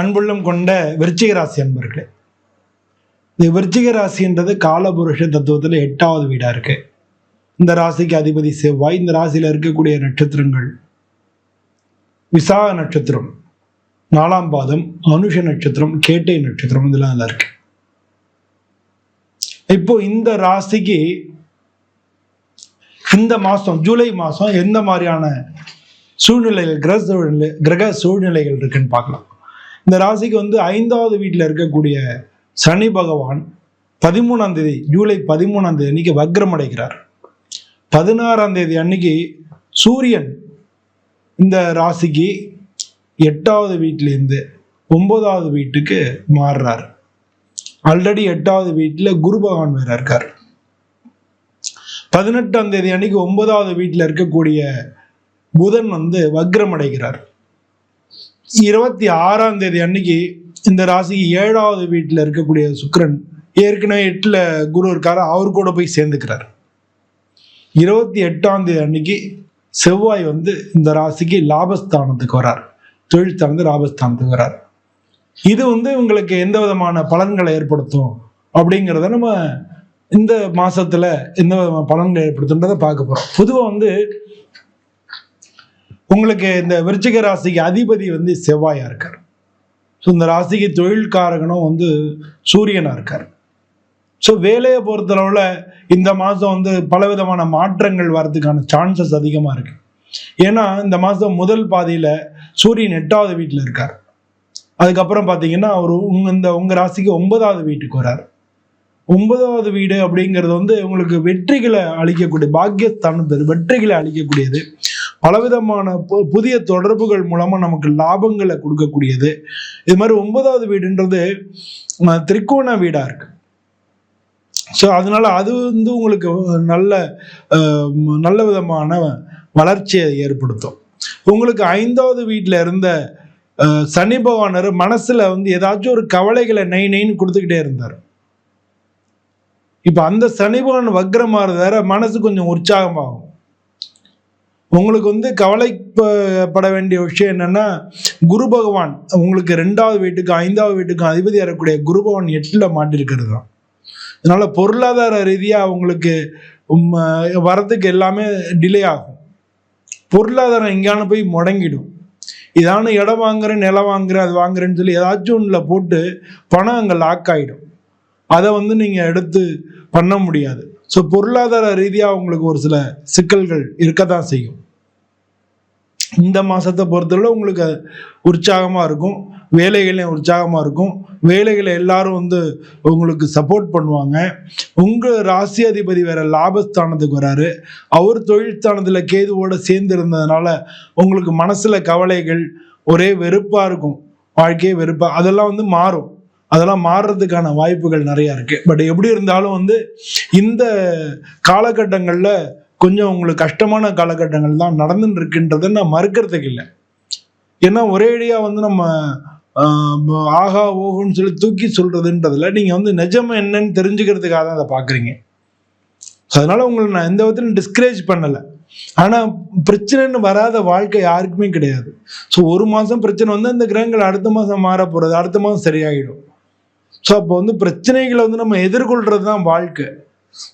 அன்புள்ளம் கொண்ட விருச்சிக ராசி அன்பர்களே இந்த விருச்சிக ராசின்றது காலபுருஷ தத்துவத்தில் எட்டாவது வீடா இருக்கு. இந்த ராசிக்கு அதிபதி செவ்வாய் இந்த ராசியில் இருக்கக்கூடிய நட்சத்திரங்கள் விசாக நட்சத்திரம் நாலாம் பாதம் அனுஷ நட்சத்திரம் கேட்டை நட்சத்திரம் இதெல்லாம் நல்லா இருக்கு. இப்போ இந்த ராசிக்கு இந்த மாதம் ஜூலை மாதம் எந்த மாதிரியான சூழ்நிலைகள் கிரக சூழ்நிலை கிரக சூழ்நிலைகள் இருக்குன்னு பார்க்கலாம். இந்த ராசிக்கு வந்து ஐந்தாவது வீட்டில் இருக்கக்கூடிய சனி பகவான் பதிமூணாம் தேதி ஜூலை பதிமூணாம் தேதி அன்னைக்கு வக்ரம் அடைகிறார். பதினாறாம் தேதி அன்னைக்கு சூரியன் இந்த ராசிக்கு எட்டாவது வீட்டிலேருந்து ஒன்பதாவது வீட்டுக்கு மாறுறார். ஆல்ரெடி எட்டாவது வீட்டில் குரு பகவான் வேற இருக்கார். பதினெட்டாம் தேதி அன்னைக்கு ஒன்பதாவது வீட்டில் இருக்கக்கூடிய புதன் வந்து வக்ரம் அடைகிறார். இருபத்தி ஆறாம் தேதி அன்னைக்கு இந்த ராசிக்கு ஏழாவது வீட்டில் இருக்கக்கூடிய சுக்கரன் ஏற்கனவே எட்டில் குரு இருக்காரு. அவர் கூட போய் சேர்ந்துக்கிறார். இருபத்தி எட்டாம் தேதி அன்னைக்கு செவ்வாய் வந்து இந்த ராசிக்கு லாபஸ்தானத்துக்கு வரார். தொழில் ஸ்தானத்து லாபஸ்தானத்துக்கு வரார். இது வந்து உங்களுக்கு எந்த விதமான பலன்களை ஏற்படுத்தும் அப்படிங்கிறத நம்ம இந்த மாசத்துல எந்த விதமான பலன்களை ஏற்படுத்துன்றதை பார்க்க போறோம். பொதுவாக வந்து உங்களுக்கு இந்த விருச்சிக ராசிக்கு அதிபதி வந்து செவ்வாயா இருக்கார். ஸோ இந்த ராசிக்கு தொழில்காரகனும் வந்து சூரியனாக இருக்கார். ஸோ வேலையை பொறுத்தளவில் இந்த மாதம் வந்து பலவிதமான மாற்றங்கள் வர்றதுக்கான சான்சஸ் அதிகமாக இருக்கு. ஏன்னா இந்த மாதம் முதல் பாதியில் சூரியன் எட்டாவது வீட்டில் இருக்கார். அதுக்கப்புறம் பார்த்தீங்கன்னா அவர் உங்க இந்த உங்கள் ராசிக்கு ஒன்பதாவது வீட்டுக்கு வரார் ஒன்பதாவது வீடு அப்படிங்கிறது வந்து உங்களுக்கு வெற்றிகளை அளிக்கக்கூடிய பாக்கியஸ்தானத்து வெற்றிகளை அளிக்கக்கூடியது. பலவிதமான பு- புதிய தொடர்புகள் மூலமாக நமக்கு லாபங்களை கொடுக்கக்கூடியது. இது மாதிரி ஒன்பதாவது வீடுன்றது திரிகோண வீடாக இருக்கு. ஸோ அதனால அது வந்து உங்களுக்கு நல்ல நல்ல விதமான வளர்ச்சியை ஏற்படுத்தும். உங்களுக்கு ஐந்தாவது வீட்டில் இருந்த சனி பகவானர் மனசில் வந்து ஏதாச்சும் ஒரு கவலைகளை நெய் நெய்ன்னு கொடுத்துக்கிட்டே இருந்தார். இப்போ அந்த சனி பகவான் வக்ரமாறதார மனசு கொஞ்சம் உற்சாகமாகும். உங்களுக்கு வந்து கவலைப்பட வேண்டிய விஷயம் என்னன்னா குரு பகவான் உங்களுக்கு ரெண்டாவது வீட்டுக்கு ஐந்தாவது வீட்டுக்கும் அதிபதி ஏறக்கூடிய குரு பகவான் எட்டில் மாட்டிருக்கிறது தான் அதனால பொருளாதார ரீதியாக அவங்களுக்கு வரத்துக்கு எல்லாமே டிலே ஆகும். பொருளாதாரம் எங்கேயான போய் முடங்கிடும். இதான இடம் வாங்குறேன் நிலம் வாங்குறேன் அது வாங்குறேன்னு சொல்லி ஏதாச்சும் ஒன்றில் போட்டு பணம் அங்கே லாக் ஆகிடும் அதை வந்து நீங்கள் எடுத்து பண்ண முடியாது. ஸோ பொருளாதார ரீதியாக உங்களுக்கு ஒரு சில சிக்கல்கள் இருக்க தான் செய்யும். இந்த மாதத்தை பொறுத்தவரை உங்களுக்கு உற்சாகமாக இருக்கும். வேலைகளையும் உற்சாகமாக இருக்கும். வேலைகளை எல்லாரும் வந்து உங்களுக்கு சப்போர்ட் பண்ணுவாங்க. உங்கள் ராசி அதிபதி வேற லாபஸ்தானத்துக்கு வராரு. அவர் தொழில் கேதுவோடு சேர்ந்து இருந்ததுனால உங்களுக்கு மனசில் கவலைகள் ஒரே வெறுப்பாக இருக்கும். வாழ்க்கையே வெறுப்பாக அதெல்லாம் வந்து மாறும். அதெல்லாம் மாறுறதுக்கான வாய்ப்புகள் நிறைய இருக்கு. பட் எப்படி இருந்தாலும் வந்து இந்த காலகட்டங்களில் கொஞ்சம் உங்களுக்கு கஷ்டமான காலகட்டங்கள் தான் நடந்துட்டு இருக்குன்றதை நான் மறுக்கிறதுக்கு இல்லை. ஏன்னா ஒரேடியா வந்து நம்ம ஆகா ஓகுன்னு சொல்லி தூக்கி சொல்றதுன்றதுல நீங்க வந்து நிஜம் என்னன்னு தெரிஞ்சுக்கிறதுக்காக தான் அதை பாக்குறீங்க ஸோ அதனால உங்களை நான் எந்த விதத்திலும் டிஸ்கரேஜ் பண்ணலை. ஆனா பிரச்சனைன்னு வராத வாழ்க்கை யாருக்குமே கிடையாது. ஸோ ஒரு மாசம் பிரச்சனை வந்து அந்த கிரகங்கள் அடுத்த மாசம் மாற போறது அடுத்த மாசம் சரியாயிடும். ஸோ அப்போ வந்து பிரச்சனைகளை வந்து நம்ம எதிர்கொள்றது தான் வாழ்க்கை.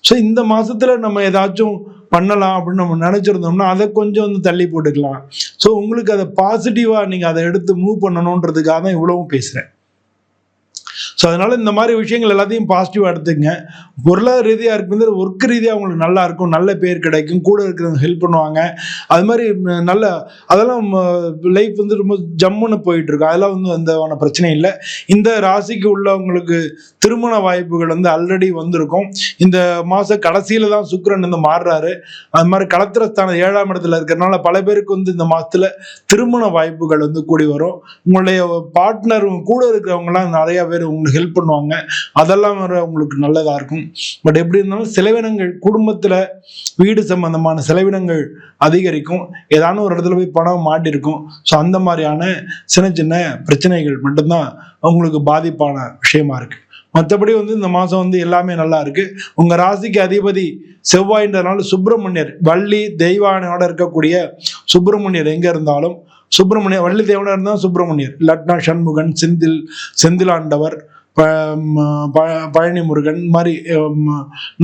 ஸோ இந்த மாதத்தில் நம்ம ஏதாச்சும் பண்ணலாம் அப்படின்னு நம்ம நினச்சிருந்தோம்னா அதை கொஞ்சம் வந்து தள்ளி போட்டுக்கலாம். ஸோ உங்களுக்கு அதை பாசிட்டிவாக நீங்கள் அதை எடுத்து மூவ் பண்ணணுன்றதுக்காக தான் இவ்வளவும் பேசுகிறேன் ஸோ அதனால் இந்த மாதிரி விஷயங்கள் எல்லாத்தையும் பாசிட்டிவாக எடுத்துங்க. பொருளாதார ரீதியாக இருக்குது ஒர்க் ரீதியாக அவங்களுக்கு நல்லா இருக்கும் நல்ல பேர் கிடைக்கும் கூட இருக்கிறவங்க ஹெல்ப் பண்ணுவாங்க. அது மாதிரி நல்ல அதெல்லாம் லைஃப் வந்து ரொம்ப ஜம்முன்னு போயிட்டுருக்கும். அதெல்லாம் வந்து அந்த பிரச்சனை இல்லை. இந்த ராசிக்கு உள்ளவங்களுக்கு திருமண வாய்ப்புகள் வந்து ஆல்ரெடி வந்திருக்கும். இந்த மாத கடைசியில் தான் சுக்கரன் வந்து மாறுறாரு. அது மாதிரி களத்திரஸ்தானம் ஏழாம் இடத்துல இருக்கிறனால பல பேருக்கு வந்து இந்த மாதத்தில் திருமண வாய்ப்புகள் வந்து கூடி வரும். உங்களுடைய பார்ட்னர் கூட இருக்கிறவங்கலாம் நிறைய பேர் உங்களுக்கு ஹெல்ப் பண்ணுவாங்க. அதெல்லாம் வர உங்களுக்கு நல்லதாக இருக்கும். பட் எப்படி இருந்தாலும் செலவினங்கள் குடும்பத்தில் வீடு சம்பந்தமான செலவினங்கள் அதிகரிக்கும். ஏதானும் ஒரு இடத்துல போய் பணம் மாட்டிருக்கும். ஸோ அந்த மாதிரியான சின்ன சின்ன பிரச்சனைகள் மட்டும்தான் உங்களுக்கு பாதிப்பான விஷயமா இருக்கு. மற்றபடி வந்து இந்த மாதம் வந்து எல்லாமே நல்லா இருக்கு. உங்க ராசிக்கு அதிபதி செவ்வாயின்றனால சுப்பிரமணியர் வள்ளி தெய்வானையோட இருக்கக்கூடிய சுப்பிரமணியர் எங்க இருந்தாலும் சுப்பிரமணியர் வள்ளி தேவனாக இருந்தால் சுப்பிரமணியர். லட்னா சண்முகன் செந்தில் செந்திலாண்டவர் பழனி முருகன் மாதிரி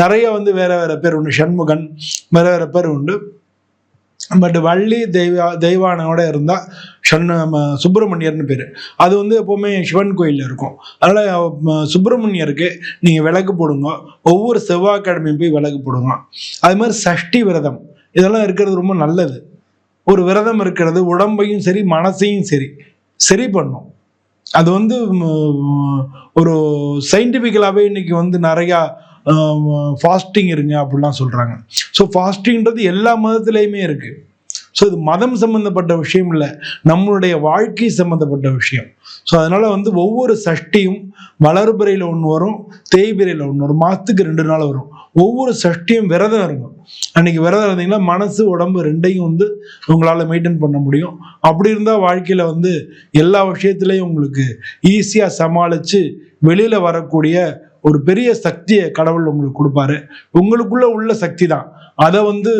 நிறைய வந்து வேற வேற பேர் உண்டு. சண்முகன் வேற வேற பேர் உண்டு. பட் வள்ளி தெய்வா தெய்வானோட இருந்தா ஷண் சுப்பிரமணியர்னு பேர். அது வந்து எப்போவுமே சிவன் கோயிலில் இருக்கும். அதனால சுப்பிரமணியருக்கு நீங்கள் விளக்கு போடுங்க. ஒவ்வொரு செவ்வாய்க்கிழமையும் போய் விளக்கு போடுங்க. அது மாதிரி சஷ்டி விரதம். இதெல்லாம் இருக்கிறது ரொம்ப நல்லது. ஒரு விரதம் இருக்கிறது உடம்பையும் சரி மனசையும் சரி சரி பண்ணும். அது வந்து ஒரு சயின்டிஃபிக்கலாகவே இன்னைக்கு வந்து நிறையா ஃபாஸ்டிங் இருங்க அப்படிலாம் சொல்கிறாங்க ஸோ ஃபாஸ்டிங்கிறது எல்லா மதத்துலேயுமே இருக்குது ஸோ இது மதம் சம்மந்தப்பட்ட விஷயம் இல்லை. நம்மளுடைய வாழ்க்கை சம்மந்தப்பட்ட விஷயம். ஸோ அதனால் வந்து ஒவ்வொரு சஷ்டியும் வளர்பிறையில் ஒன்று வரும் தேய்பிறையில் ஒன்று வரும் மாதத்துக்கு ரெண்டு நாள் வரும். ஒவ்வொரு சஷ்டியும் விரதம் இருக்கும். அன்னைக்கு விரதம் இருந்தீங்கன்னா மனசு உடம்பு ரெண்டையும் வந்து உங்களால் மெயின்டைன் பண்ண முடியும். அப்படி இருந்தால் வாழ்க்கையில் வந்து எல்லா விஷயத்துலையும் உங்களுக்கு ஈஸியாக சமாளித்து வெளியில் வரக்கூடிய ஒரு பெரிய சக்தியை கடவுள் உங்களுக்கு கொடுப்பாரு. உங்களுக்குள்ள உள்ள சக்தி தான். அதை வந்து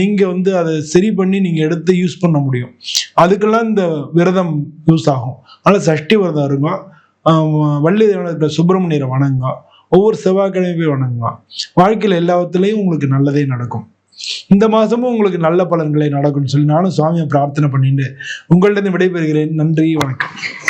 நீங்க வந்து அதை சரி பண்ணி நீங்க எடுத்து யூஸ் பண்ண முடியும். அதுக்கெல்லாம் இந்த விரதம் யூஸ் ஆகும். அதனால சஷ்டி விரதம் இருங்க. வள்ளி தேவனுக்கு சுப்பிரமணியரை வணங்க ஒவ்வொரு செவ்வாய்க்கிழமை போய் வணங்குங்க. வாழ்க்கையில் எல்லாத்துலேயும் உங்களுக்கு நல்லதே நடக்கும். இந்த மாதமும் உங்களுக்கு நல்ல பலன்களை நடக்கும்னு சொல்லி நானும் சுவாமியை பிரார்த்தனை பண்ணிட்டு உங்கள்கிட்ட இருந்து விடைபெறுகிறேன். நன்றி வணக்கம்.